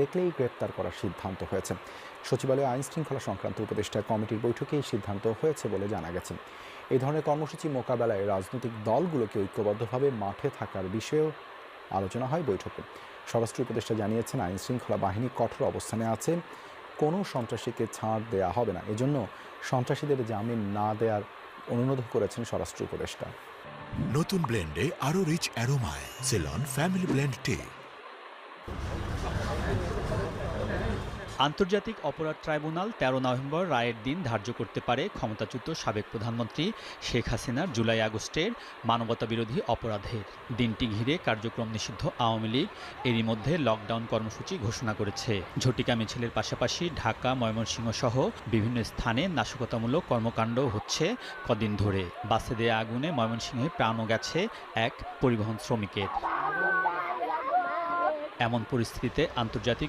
দেখলেই গ্রেপ্তার করার সিদ্ধান্ত হয়েছে। সচিবালয়ে আইন শৃঙ্খলা সংক্রান্ত উপদেষ্টা কমিটির বৈঠকে এই সিদ্ধান্ত হয়েছে বলে জানা গেছে। এই ধরনের কর্মসূচি মোকাবেলায় রাজনৈতিক দলগুলোকে ঐক্যবদ্ধভাবে মাঠে থাকার বিষয়েও আলোচনা হয় বৈঠকে। স্বরাষ্ট্র উপদেষ্টা জানিয়েছেন আইন শৃঙ্খলা বাহিনী কঠোর অবস্থানে আছে। কোনো সন্ত্রাসীকে ছাড় দেয়া হবে না। এজন্য সন্ত্রাসীদের জামিন না দেওয়ার অনুরোধ করেছেন স্বরাষ্ট্র উপদেষ্টা। নতুন ব্লেন্ডে আরও rich অ্যারোমায়। Seylon family blend tea. আন্তর্জাতিক অপরাধ ট্রাইব্যুনাল তেরো নভেম্বর রায়ের দিন ধার্য করতে পারে ক্ষমতাচ্যুত সাবেক প্রধানমন্ত্রী শেখ হাসিনার জুলাই আগস্টের মানবতাবিরোধী অপরাধের দিনটি ঘিরে কার্যক্রম নিষিদ্ধ আওয়ামী লীগ। এরই মধ্যে লকডাউন কর্মসূচি ঘোষণা করেছে। ঝটিকা মিছিলের পাশাপাশি ঢাকা, ময়মনসিংহ সহ বিভিন্ন স্থানে নাশকতামূলক কর্মকাণ্ড হচ্ছে কদিন ধরে। বাসে দেয়া আগুনে ময়মনসিংহে প্রাণও গেছে এক পরিবহন শ্রমিকের। এমন পরিস্থিতিতে আন্তর্জাতিক